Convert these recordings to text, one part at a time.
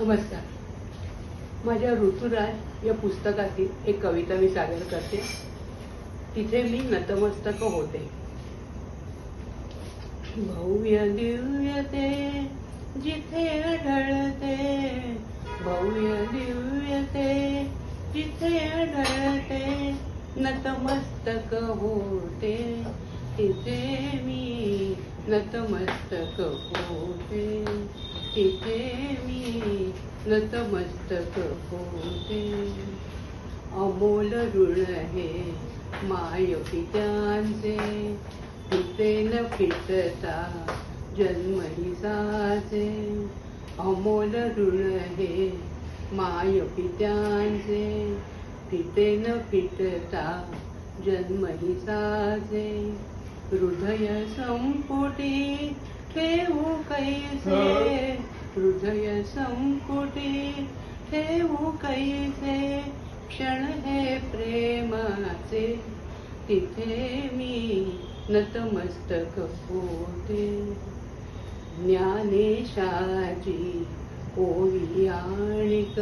नमस्कार. माझ्या ऋतुराज या पुस्तकातील एक कविता मी सादर करते. तिथे मी नतमस्तक होते. भव्य दिव्यते जिथे आढळते भव्य दिव्यते जिथे आढळते नतमस्तक होते. तिथे मी नतमस्तक होते. तिथे मी नतमस्तक होते. अमोल ऋण हे माय पित्यांचे पिते न फिटता जन्मही साचे अमोल ऋण हे माय पित्यांचे पिते न फिटता जन्मही साचे हृदय संपुटी ठेवू कैसे हृदय संपुटी ठेवू कैसे? क्षण हे प्रेमाचे तिथे मी नतमस्तक होते. ज्ञानेशाची ओवी आणिक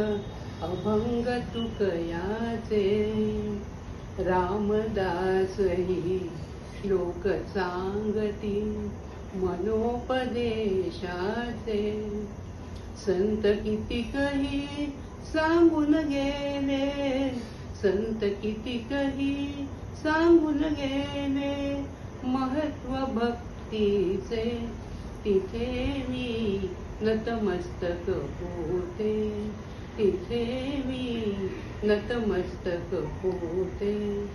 अभंग तुकयाचे रामदासही श्लोक सांगती मनोपदेशाचे. संत कितीकही सांगून गेले. संत किती कही सांगून गेले. महत्त्व भक्तीचे. तिथे मी नतमस्तक होते. तिथे मी नतमस्तक होते.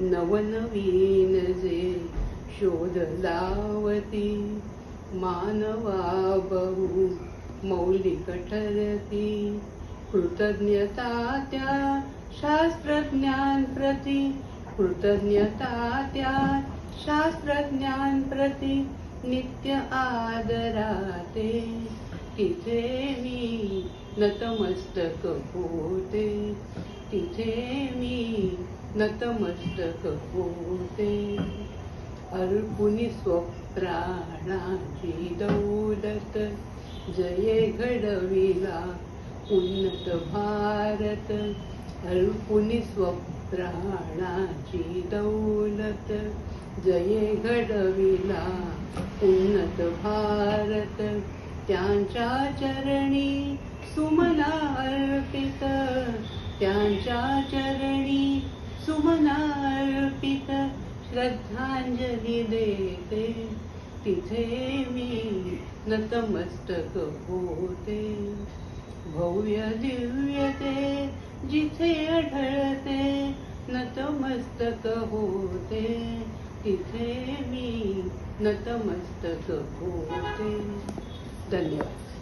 नवनवीन शोध लावती मानवा बहु मौलिक ठरती कृतज्ञता त्या शास्त्रज्ञान प्रती कृतज्ञता त्या शास्त्रज्ञान प्रती नित्य आदराते. तिथे मी नतमस्तक होते तिथे मी नतमस्तक होते. अर्पुनी स्वप्राणाची दौलत जये घडविला उन्नत भारत अर्पुनी स्वप्राणाची दौलत जये घडविला उन्नत भारत त्यांच्या चरणी सुमना अर्पित त्यांच्या चरणी श्रद्धांजली देते तिथे मी नतमस्तक होते. भव्य दिव्यते जिथे आढळते नतमस्तक होते. तिथे मी नतमस्तक होते. धन्यवाद.